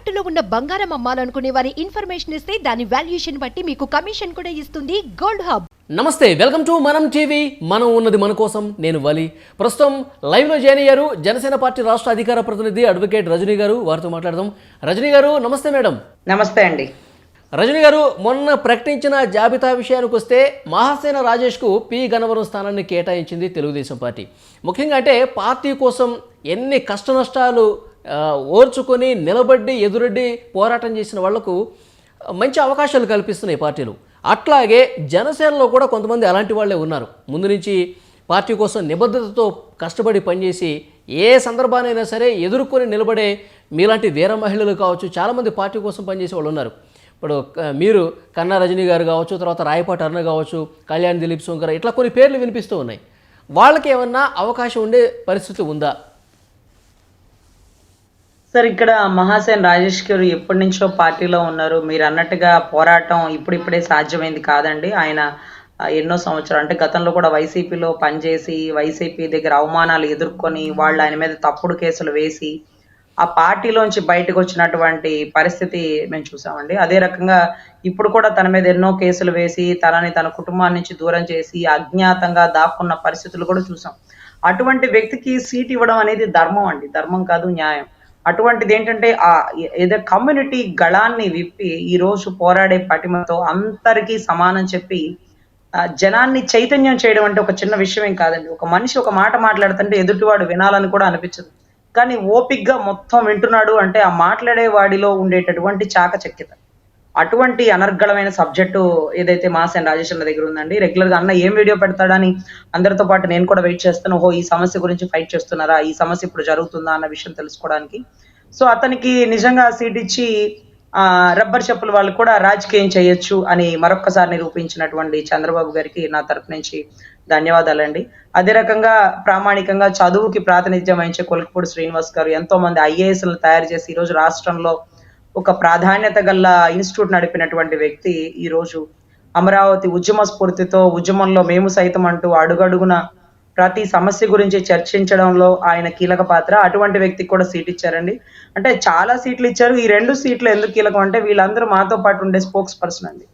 తాకట్టులో ఉన్న బంగారం అమ్మాలనుకునే వారి ఇన్ఫర్మేషన్ ఇస్తే దాని వాల్యుయేషన్ బట్టి మీకు కమిషన్ కూడా ఇస్తుంది గోల్డ్ హబ్. నమస్తే వెల్కమ్ టు మనం టీవీ. మనం ఉన్నది మన కోసం నేను వలి. ప్రస్తుతం లైవ్లో జాయిన్ అయ్యారు జనసేన పార్టీ రాష్ట్ర అధికార ప్రతినిధి అడ్వకేట్ రజనీ గారు. వారితో మాట్లాడదాం. రజనీ గారు నమస్తే మేడం. నమస్తే అండి. రజనీ గారు మొన్న ప్రకటించిన జాబితా విషయానికి వస్తే మహాసేన రాజేష్కు పి గన్నవరం స్థానాన్ని కేటాయించింది తెలుగుదేశం పార్టీ. ముఖ్యంగా అంటే పార్టీ కోసం ఎన్ని కష్ట నష్టాలు ఆ, ఓర్చుకొని నిలబడి ఎదురొడ్డి పోరాటం చేసిన వాళ్ళకు మంచి అవకాశాలు కల్పిస్తున్నాయి పార్టీలు. అట్లాగే జనసేనలో కూడా కొంతమంది అలాంటి వాళ్ళే ఉన్నారు. ముందు నుంచి పార్టీ కోసం నిబద్ధతతో కష్టపడి పనిచేసి ఏ సందర్భానైనా సరే ఎదుర్కొని నిలబడే మీలాంటి వీర మహిళలు కావచ్చు చాలామంది పార్టీ కోసం పనిచేసే వాళ్ళు ఉన్నారు. ఇప్పుడు మీరు కన్నా రజనీ గారు కావచ్చు తర్వాత రాయపాటి అరుణ కావచ్చు కళ్యాణ్ దిలీప్ శంకర్ ఇట్లా కొన్ని పేర్లు వినిపిస్తూ ఉన్నాయి. వాళ్ళకి ఏమన్నా అవకాశం ఉండే పరిస్థితి ఉందా? సార్ ఇక్కడ మహాసేన్ రాజేష్ గారు ఎప్పటి నుంచో పార్టీలో ఉన్నారు. మీరు అన్నట్టుగా పోరాటం ఇప్పుడిప్పుడే సాధ్యమైంది కాదండి. ఆయన ఎన్నో సంవత్సరాలు అంటే గతంలో కూడా వైసీపీలో పనిచేసి వైసీపీ దగ్గర అవమానాలు ఎదుర్కొని వాళ్ళు ఆయన మీద తప్పుడు కేసులు వేసి ఆ పార్టీలోంచి బయటకు వచ్చినటువంటి పరిస్థితి మేము చూసామండి. అదే రకంగా ఇప్పుడు కూడా తన మీద ఎన్నో కేసులు వేసి తనని తన కుటుంబాన్ని నుంచి దూరం చేసి అజ్ఞాతంగా దాక్కున్న పరిస్థితులు కూడా చూసాం. అటువంటి వ్యక్తికి సీట్ ఇవ్వడం అనేది ధర్మం అండి. ధర్మం కాదు న్యాయం. అటువంటిది ఏంటంటే ఆ ఏదో కమ్యూనిటీ గళాన్ని విప్పి ఈ రోజు పోరాడే పటిమతో అందరికీ సమానం చెప్పి ఆ, జనాన్ని చైతన్యం చేయడం అంటే ఒక చిన్న విషయం ఏం కాదండి. ఒక మనిషి ఒక మాట మాట్లాడుతుంటే ఎదుటివాడు వినాలని కూడా అనిపించదు. కానీ ఓపిగ్గా మొత్తం వింటున్నాడు అంటే ఆ మాట్లాడే వాడిలో ఉండేటటువంటి చాకచక్యత. అటువంటి అనర్గళమైన సబ్జెక్టు ఏదైతే మాస్ రాజేష్ అన్న దగ్గర ఉందండి రెగ్యులర్గా అన్న ఏం వీడియో పెడతాడని అందరితో పాటు నేను కూడా వెయిట్ చేస్తాను. ఓహో ఈ సమస్య గురించి ఫైట్ చేస్తున్నారా? ఈ సమస్య ఇప్పుడు జరుగుతుందా అన్న విషయం తెలుసుకోవడానికి. సో అతనికి నిజంగా సీట్ ఇచ్చి రబ్బర్ చెప్పుల వాళ్ళు కూడా రాజకీయం చేయొచ్చు అని మరొక్కసారి నిరూపించినటువంటి చంద్రబాబు గారికి నా తరపు నుంచి ధన్యవాదాలండి. అదే రకంగా ప్రామాణికంగా చదువుకి ప్రాతినిధ్యం వహించే కొలకపూడి శ్రీనివాస్ గారు ఎంతో మంది ఐఏఎస్లను తయారు చేసి ఈ రోజు రాష్ట్రంలో ఒక ప్రాధాన్యత గల ఇన్స్టిట్యూట్ నడిపినటువంటి వ్యక్తి ఈ రోజు అమరావతి ఉద్యమ స్ఫూర్తితో ఉద్యమంలో మేము సైతం అంటూ అడుగడుగున ప్రతి సమస్య గురించి చర్చించడంలో ఆయన కీలక పాత్ర. అటువంటి వ్యక్తికి కూడా సీట్ ఇచ్చారండి. అంటే చాలా సీట్లు ఇచ్చారు. ఈ రెండు సీట్లు ఎందుకు కీలకం అంటే వీళ్ళందరూ మాతో పాటు ఉండే స్పోక్స్ పర్సన్ అండి.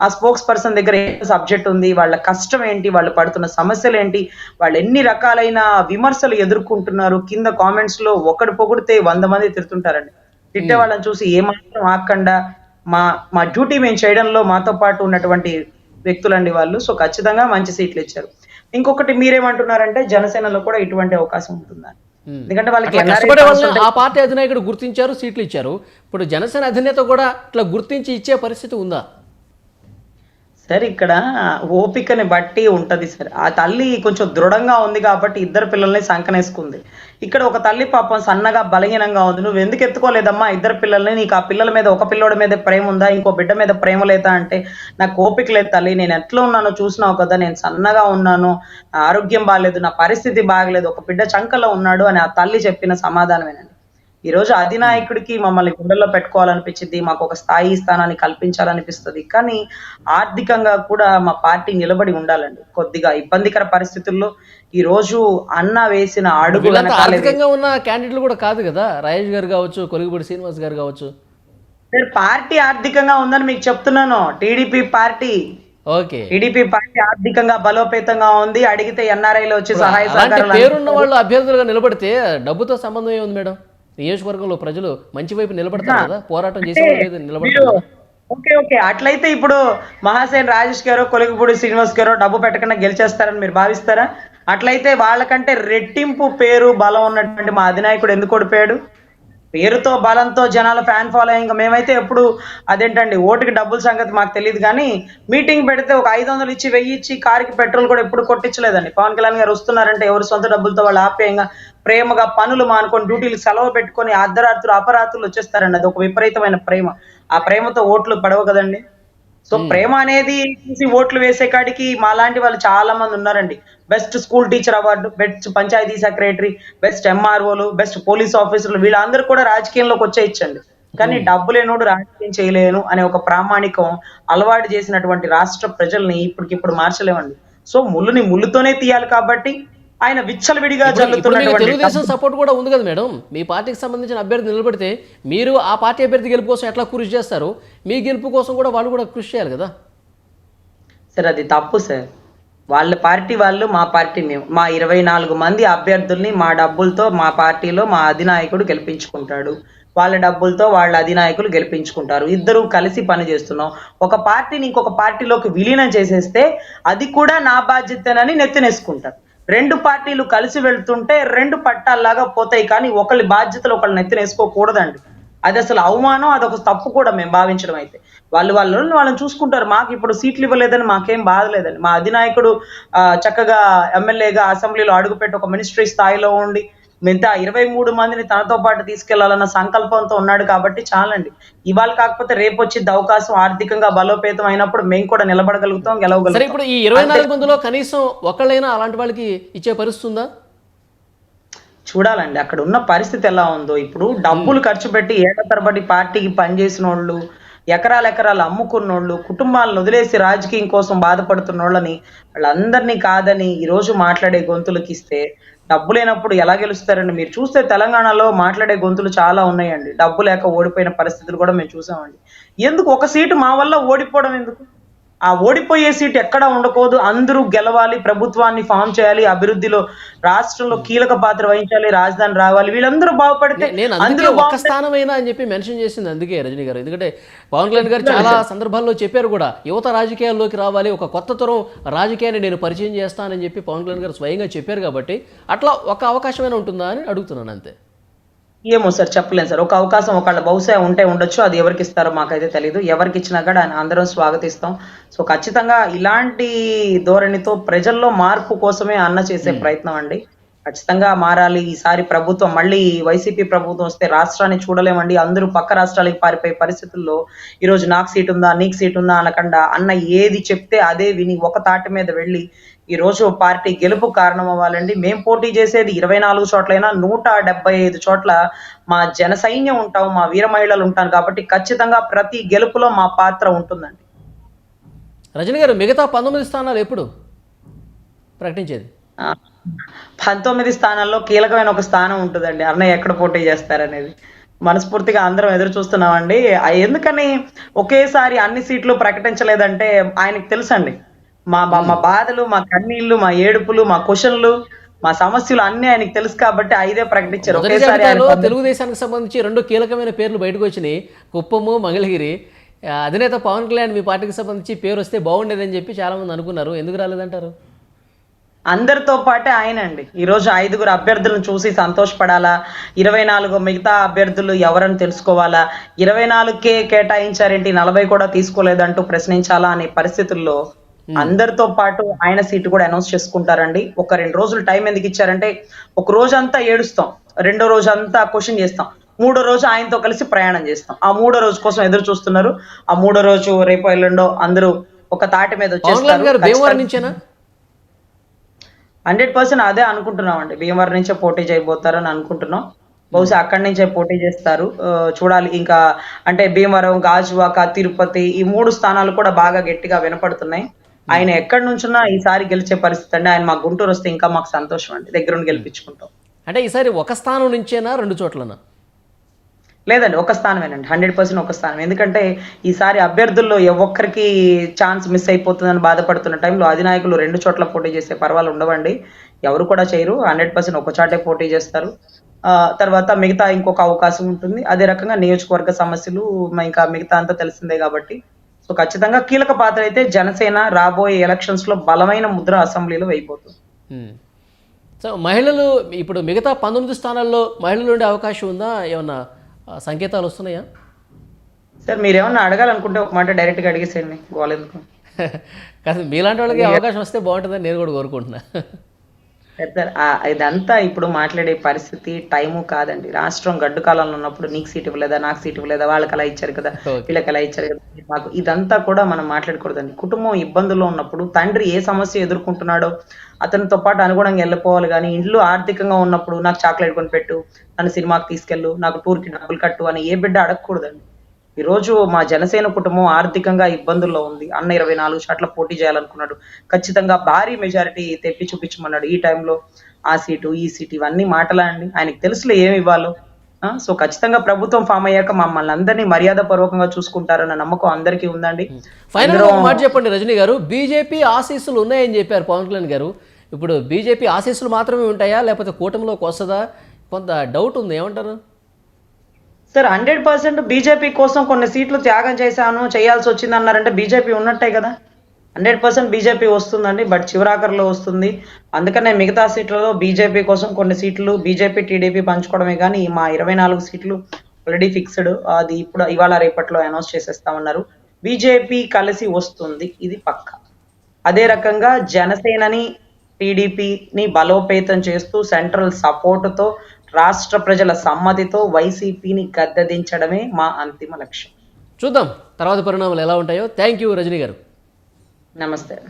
ఆ స్పోక్స్ పర్సన్ దగ్గర ఏ సబ్జెక్ట్ ఉంది వాళ్ళ కష్టం ఏంటి వాళ్ళు పడుతున్న సమస్యలు ఏంటి వాళ్ళు ఎన్ని రకాలైన విమర్శలు ఎదుర్కొంటున్నారు కింద కామెంట్స్లో ఒకటి పొగిడితే వంద మంది తిరుగుతుంటారండి తిట్టే వాళ్ళని చూసి ఏమాత్రం ఆకుండా మా మా డ్యూటీ మేము చేయడంలో మాతో పాటు ఉన్నటువంటి వ్యక్తులండి వాళ్ళు. సో ఖచ్చితంగా మంచి సీట్లు ఇచ్చారు. ఇంకొకటి మీరేమంటున్నారంటే జనసేనలో కూడా ఇటువంటి అవకాశం ఉంటుందని. ఎందుకంటే వాళ్ళకి ఆ పార్టీ అధినాయకుడు గుర్తించారు సీట్లు ఇచ్చారు. ఇప్పుడు జనసేన అధినేత కూడా ఇట్లా గుర్తించి ఇచ్చే పరిస్థితి ఉందా? సార్ ఇక్కడ ఓపికని బట్టి ఉంటది సార్. ఆ తల్లి కొంచెం దృఢంగా ఉంది కాబట్టి ఇద్దరు పిల్లల్ని సంకనేసుకుంది. ఇక్కడ ఒక తల్లి పాపం సన్నగా బలహీనంగా ఉంది. నువ్వు ఎందుకు ఎత్తుకోలేదమ్మా? ఇద్దరు పిల్లల్ని నీకు ఆ పిల్లల మీద ఒక పిల్లోడి మీద ప్రేమ ఉందా? ఇంకో బిడ్డ మీద ప్రేమ లేదా అంటే నాకు ఓపిక లేదు తల్లి. నేను ఎట్లా ఉన్నానో చూసినావు కదా. నేను సన్నగా ఉన్నాను. ఆరోగ్యం బాగాలేదు నా పరిస్థితి బాగలేదు. ఒక బిడ్డ చంకలో ఉన్నాడు అని ఆ తల్లి చెప్పిన సమాధానమేనండి. ఈ రోజు అధినాయకుడికి మమ్మల్ని గుండెల్లో పెట్టుకోవాలనిపించింది మాకు ఒక స్థాయి స్థానాన్ని కల్పించాలనిపిస్తుంది. కానీ ఆర్థికంగా కూడా మా పార్టీ నిలబడి ఉండాలండి. కొద్దిగా ఇబ్బందికర పరిస్థితుల్లో ఈ రోజు అన్న వేసిన అడుగు ఆర్థికంగా ఉన్న క్యాండిడేట్లు కూడా కాదు కదా? రాజేష్ గారు కావచ్చు కొలుగుబడి శ్రీనివాస్ గారు కావచ్చు. నేను పార్టీ ఆర్థికంగా ఉందని మీకు చెప్తున్నాను. TDP party. Okay. TDP party ఆర్థికంగా బలోపేతంగా ఉంది. అడిగితే ఎన్ఆర్ఐలో వచ్చి సహాయ పేరున్న వాళ్ళు అభ్యర్థులుగా నిలబడితే డబ్బుతో సంబంధం ఏముంది మేడం? నియోజకవర్గంలో ప్రజలు మంచి వైపు నిలబడతారు కదా? పోరాటం చేసే నిలబడతారు ఓకే ఓకే. అట్లయితే ఇప్పుడు మహాసేన్ రాజేష్ గారు కొలిగిపూడి శ్రీనివాస్ గారు డబ్బు పెట్టకుండా గెలిచేస్తారని మీరు భావిస్తారా? అట్లయితే వాళ్ళకంటే రెట్టింపు పేరు బలం ఉన్నటువంటి మా అధినాయకుడు ఎందుకు ఓడిపోయాడు? పేరుతో బలంతో జనాల ఫ్యాన్ ఫాలోయింగ్ మేమైతే ఎప్పుడు అదేంటండి ఓటుకి డబ్బుల సంగతి మాకు తెలియదు కానీ మీటింగ్ పెడితే ఒక ఐదు వందలు ఇచ్చి వెయ్యి ఇచ్చి కారుకి పెట్రోల్ కూడా ఎప్పుడు కొట్టించలేదండి. పవన్ కళ్యాణ్ గారు వస్తున్నారంటే ఎవరు సొంత డబ్బులతో వాళ్ళు ఆప్యాయంగా ప్రేమగా పనులు మానుకొని డ్యూటీలు సెలవు పెట్టుకొని అర్ధరాత్రులు అపరాత్రులు వచ్చేస్తారండి. అది ఒక విపరీతమైన ప్రేమ. ఆ ప్రేమతో ఓట్లు పడవు కదండి. సో ప్రేమ అనేది చూసి ఓట్లు వేసే కాడికి మాలాంటి వాళ్ళు చాలా మంది ఉన్నారండి. Best school teacher award best panchayati secretary best ఎంఆర్ఓలు best police ఆఫీసర్లు వీళ్ళందరూ కూడా రాజకీయంలోకి వచ్చేయచ్చండి. కానీ డబ్బు లేనోడు రాజకీయం చేయలేను అనే ఒక ప్రామాణికం అలవాటు చేసినటువంటి రాష్ట్ర ప్రజల్ని ఇప్పటికిప్పుడు మార్చలేమండి. సో ముళ్ళుని ముళ్ళుతోనే తీయాలి కాబట్టి ఆయన విచ్చలవిడిగా తెలుగుదేశం సపోర్ట్ కూడా ఉంది కదా మేడం. మీ పార్టీకి సంబంధించిన అభ్యర్థి నిలబడితే మీరు ఆ పార్టీ అభ్యర్థి గెలుపు కోసం ఎట్లా కృషి చేస్తారు? మీ గెలుపు కోసం కూడా వాళ్ళు కూడా కృషి చేయాలి కదా? సార్ అది తప్పు సార్. వాళ్ళ పార్టీ వాళ్ళు మా పార్టీ మేము. మా ఇరవై నాలుగు మంది అభ్యర్థుల్ని మా డబ్బులతో మా పార్టీలో మా అధినాయకుడు గెలిపించుకుంటాడు. వాళ్ళ డబ్బులతో వాళ్ళ అధినాయకులు గెలిపించుకుంటారు. ఇద్దరు కలిసి పని చేస్తున్నాం. ఒక పార్టీని ఇంకొక పార్టీలోకి విలీనం చేసేస్తే అది కూడా నా బాధ్యతనని నెత్తినేసుకుంటారు. రెండు పార్టీలు కలిసి వెళ్తుంటే రెండు పట్టాల్లాగా పోతాయి కానీ ఒకళ్ళ బాధ్యతలు ఒకళ్ళు నెత్తినేసుకోకూడదండి అది అసలు అవమానం అదొక తప్పు కూడా మేము భావించడం అయితే. వాళ్ళు వాళ్ళు వాళ్ళని చూసుకుంటారు. మాకు ఇప్పుడు సీట్లు ఇవ్వలేదని మాకేం బాధ లేదండి. మా అధినాయకుడు ఆ, చక్కగా ఎమ్మెల్యేగా అసెంబ్లీలో అడుగుపెట్టి ఒక మినిస్ట్రీ స్థాయిలో ఉండి మిగతా ఇరవై మూడు మందిని తనతో పాటు తీసుకెళ్ళాలన్న సంకల్పంతో ఉన్నాడు కాబట్టి చాలండి. ఇవాళ కాకపోతే రేపు వచ్చింది అవకాశం ఆర్థికంగా బలోపేతం అయినప్పుడు మేము కూడా నిలబడగలుగుతాం గెలవగలుగుతాం. ఇప్పుడు ఈ ఇరవై నాలుగు మందిలో కనీసం ఒకళ్ళైనా అలాంటి వాళ్ళకి ఇచ్చే పరిస్థితి ఉందా చూడాలండి అక్కడ ఉన్న పరిస్థితి ఎలా ఉందో. ఇప్పుడు డబ్బులు ఖర్చు పెట్టి ఏళ్ళ తరబడి పార్టీకి పనిచేసిన వాళ్ళు ఎకరాల ఎకరాలు అమ్ముకున్నోళ్ళు కుటుంబాలను వదిలేసి రాజకీయం కోసం బాధపడుతున్నోళ్ళని వాళ్ళందరినీ కాదని ఈ రోజు మాట్లాడే గొంతులకి ఇస్తే డబ్బు లేనప్పుడు ఎలా గెలుస్తారండి? మీరు చూస్తే తెలంగాణలో మాట్లాడే గొంతులు చాలా ఉన్నాయండి. డబ్బు లేక ఓడిపోయిన పరిస్థితులు కూడా మేము చూసామండి. ఎందుకు? ఒక సీటు మా వల్ల ఓడిపోవడం ఎందుకు? ఆ ఓడిపోయే సీట్ ఎక్కడా ఉండకూడదు. అందరూ గెలవాలి ప్రభుత్వాన్ని ఫామ్ చేయాలి అభివృద్ధిలో రాష్ట్రంలో కీలక పాత్ర వహించాలి రాజధాని రావాలి. వీళ్ళందరూ బాగుపడితే నేను అందరూ బాగుంటే స్థానమైనా అని చెప్పి మెన్షన్ చేసింది అందుకే రజనీ గారు. ఎందుకంటే పవన్ కళ్యాణ్ గారు చాలా సందర్భాల్లో చెప్పారు కూడా యువత రాజకీయాల్లోకి రావాలి ఒక కొత్త తరం రాజకీయాన్ని నేను పరిచయం చేస్తానని చెప్పి పవన్ కళ్యాణ్ గారు స్వయంగా చెప్పారు కాబట్టి అట్లా ఒక అవకాశమైనా ఉంటుందా అని అడుగుతున్నాను అంతే. ఏమో సార్ చెప్పలేను సార్. ఒక అవకాశం ఒకళ్ళ బహుశా ఉంటే ఉండొచ్చు అది ఎవరికి ఇస్తారో మాకైతే తెలియదు ఎవరికి ఇచ్చినా కూడా అందరం స్వాగతిస్తాం. సో ఖచ్చితంగా ఇలాంటి ధోరణితో ప్రజల్లో మార్పు కోసమే అన్న చేసే ప్రయత్నం అండి. ఖచ్చితంగా మారాలి. ఈసారి ప్రభుత్వం మళ్ళీ వైసీపీ ప్రభుత్వం వస్తే రాష్ట్రాన్ని చూడలేమండి. అందరూ పక్క రాష్ట్రాలకి పారిపోయే పరిస్థితుల్లో ఈ రోజు నాకు సీట్ ఉందా నీకు సీట్ ఉందా అనకుండా అన్న ఏది చెప్తే అదే విని ఒక తాటి మీద వెళ్ళి ఈ రోజు పార్టీ గెలుపు కారణం అవ్వాలండి. మేం పోటీ చేసేది ఇరవై నాలుగు చోట్లైనా నూట డెబ్బై ఐదు చోట్ల మా జన సైన్యం ఉంటాం మా వీర మహిళలు ఉంటాం కాబట్టి ఖచ్చితంగా ప్రతి గెలుపులో మా పాత్ర ఉంటుందండి. రజనీ గారు మిగతా పంతొమ్మిది స్థానాలు ఎప్పుడు ప్రకటించేది? పంతొమ్మిది స్థానాల్లో కీలకమైన ఒక స్థానం ఉంటుందండి. అన్నయ్య ఎక్కడ పోటీ చేస్తారనేది. మనస్ఫూర్తిగా అందరం ఎదురు చూస్తున్నామండి. ఎందుకని ఒకేసారి అన్ని సీట్లు ప్రకటించలేదంటే ఆయనకు తెలుసండి. మా మా- మా బాధలు మా కన్నీళ్ళు మా ఏడుపులు మా క్వశ్చన్లు మా సమస్యలు అన్ని ఆయనకి తెలుసు కాబట్టి ఐదే ప్రకటించారు. ఒకేసారి తెలుగుదేశానికి సంబంధించి రెండు కీలకమైన పేర్లు బయటకు వచ్చినాయి. కుప్పము మంగళగిరి. అధినేత పవన్ కళ్యాణ్ మీ పార్టీకి సంబంధించి పేరు వస్తే బాగుండేదని చెప్పి చాలా మంది అనుకున్నారు. ఎందుకు రాలేదంటారు? అందరితో పాటే ఆయన అండి ఈ రోజు ఐదుగురు అభ్యర్థులను చూసి సంతోషపడాలా? ఇరవై నాలుగు మిగతా అభ్యర్థులు ఎవరని తెలుసుకోవాలా? ఇరవై నాలుగుకే కేటాయించారేంటి? నలభై కూడా తీసుకోలేదంటూ ప్రశ్నించాలా అనే పరిస్థితుల్లో అందరితో పాటు ఆయన సీటు కూడా అనౌన్స్ చేసుకుంటారండి. ఒక రెండు రోజులు టైం ఎందుకు ఇచ్చారంటే ఒక రోజు అంతా ఏడుస్తాం. రెండో రోజు అంతా క్వశ్చన్ చేస్తాం. మూడో రోజు ఆయనతో కలిసి ప్రయాణం చేస్తాం. ఆ మూడో రోజు కోసం ఎదురు చూస్తున్నారు. ఆ మూడో రోజు రేపు ఎల్లుండో అందరూ ఒక తాటి మీద వచ్చేస్తారు. హండ్రెడ్ పర్సెంట్ అదే అనుకుంటున్నాం అండి భీమవరం నుంచే పోటీ చేయబోతారని అనుకుంటున్నాం. బహుశా అక్కడి నుంచే పోటీ చేస్తారు. చూడాలి. ఇంకా అంటే భీమవరం గాజువాక తిరుపతి ఈ మూడు స్థానాలు కూడా బాగా గట్టిగా వినపడుతున్నాయి. ఆయన ఎక్కడి నుంచున్నా ఈసారి గెలిచే పరిస్థితి అండి. ఆయన మా గుంటూరు వస్తే ఇంకా మాకు సంతోషం అండి. దగ్గరుండి గెలిపించుకుంటాం. అంటే ఈసారి ఒక స్థానం నుంచేనా రెండు చోట్లనా? లేదండి ఒక స్థానమేనండి. హండ్రెడ్ పర్సెంట్ ఒక స్థానం. ఎందుకంటే ఈసారి అభ్యర్థుల్లో ఒక్కరికి ఛాన్స్ మిస్ అయిపోతుందని బాధపడుతున్న టైంలో అధినాయకులు రెండు చోట్ల పోటీ చేసే పర్వాలు ఉండవండి. ఎవరు కూడా చేయరు. హండ్రెడ్ పర్సెంట్ ఒక చాటే పోటీ చేస్తారు. ఆ, తర్వాత మిగతా ఇంకొక అవకాశం ఉంటుంది. అదే రకంగా నియోజకవర్గ సమస్యలు ఇంకా మిగతా అంతా తెలిసిందే కాబట్టి సో ఖచ్చితంగా కీలక పాత్ర అయితే జనసేన రాబోయే ఎలక్షన్స్లో బలమైన ముద్ర అసెంబ్లీలో ఉమ్. సో మహిళలు ఇప్పుడు మిగతా పంతొమ్మిది స్థానాల్లో మహిళలు ఉండే అవకాశం ఉందా? ఏమన్నా సంకేతాలు వస్తున్నాయా? సార్ మీరేమన్నా అడగాలనుకుంటే ఒక మాట డైరెక్ట్గా అడిగేసేయండి గోలెందుకు కాదు మీలాంటి వాళ్ళకి అవకాశం వస్తే బాగుంటుందని నేను కూడా కోరుకుంటున్నా. ఇదంతా ఇప్పుడు మాట్లాడే పరిస్థితి టైము కాదండి. రాష్ట్రం గడ్డు కాలంలో ఉన్నప్పుడు నీకు సీట్ ఇవ్వలేదా నాకు సీట్ ఇవ్వలేదా వాళ్ళకి అలా ఇచ్చారు కదా. వీళ్ళకి అలా ఇచ్చారు కదా మాకు ఇదంతా కూడా మనం మాట్లాడకూడదండి. కుటుంబం ఇబ్బందుల్లో ఉన్నప్పుడు తండ్రి ఏ సమస్య ఎదుర్కొంటున్నాడో అతనితో పాటు అనుగుణంగా వెళ్ళిపోవాలి కానీ ఇంట్లో ఆర్థికంగా ఉన్నప్పుడు నాకు చాక్లెట్ కొని పెట్టు నన్ను సినిమాకి తీసుకెళ్ళు నాకు టూర్కి డబ్బులు కట్టు అని ఏ బిడ్డ అడగకూడదండి. ఈ రోజు మా జనసేన కుటుంబం ఆర్థికంగా ఇబ్బందుల్లో ఉంది. అన్న ఇరవై నాలుగు షాట్ల పోటీ చేయాలనుకున్నాడు. ఖచ్చితంగా భారీ మెజారిటీ తెప్పి చూపించమన్నాడు. ఈ టైంలో ఆ సీటు ఈ సీటు ఇవన్నీ మాటలా అండి ఆయనకు తెలుసులే ఏమి ఇవ్వాలో. సో ఖచ్చితంగా ప్రభుత్వం ఫామ్ అయ్యాక మమ్మల్ని అందరినీ మర్యాద పూర్వకంగా చూసుకుంటారన్న నమ్మకం అందరికీ ఉందండి. ఫైనల్ మాట చెప్పండి రజనీ గారు. బీజేపీ ఆశీస్సులు ఉన్నాయని చెప్పారు పవన్ కళ్యాణ్ గారు. ఇప్పుడు బీజేపీ ఆశీస్సులు మాత్రమే ఉంటాయా? లేకపోతే కూటమిలోకి వస్తుందా? కొంత డౌట్ ఉంది ఏమంటారు సార్ హండ్రెడ్ పర్సెంట్ బీజేపీ కోసం కొన్ని సీట్లు త్యాగం చేశాను చేయాల్సి వచ్చింది అన్నారంటే బీజేపీ ఉన్నట్టే కదా? హండ్రెడ్ పర్సెంట్ బీజేపీ వస్తుందండి బట్ చివరాఖరిలో వస్తుంది. అందుకనే మిగతా సీట్లలో బీజేపీ కోసం కొన్ని సీట్లు బీజేపీ టీడీపీ పంచుకోవడమే కానీ మా ఇరవై నాలుగు సీట్లు ఆల్రెడీ ఫిక్స్డ్ అది ఇప్పుడు ఇవాళ రేపట్లో అనౌన్స్ చేసేస్తామన్నారు. బీజేపీ కలిసి వస్తుంది ఇది పక్క. అదే రకంగా జనసేనని టీడీపీని బలోపేతం చేస్తూ సెంట్రల్ సపోర్టుతో రాష్ట్ర ప్రజల సమ్మతితో వైసీపీని గద్దెదించడమే మా అంతిమ లక్ష్యం. చూద్దాం. తర్వాత పరిణామాలు ఎలా ఉంటాయో. థ్యాంక్ యూ రజనీ గారు. నమస్తే.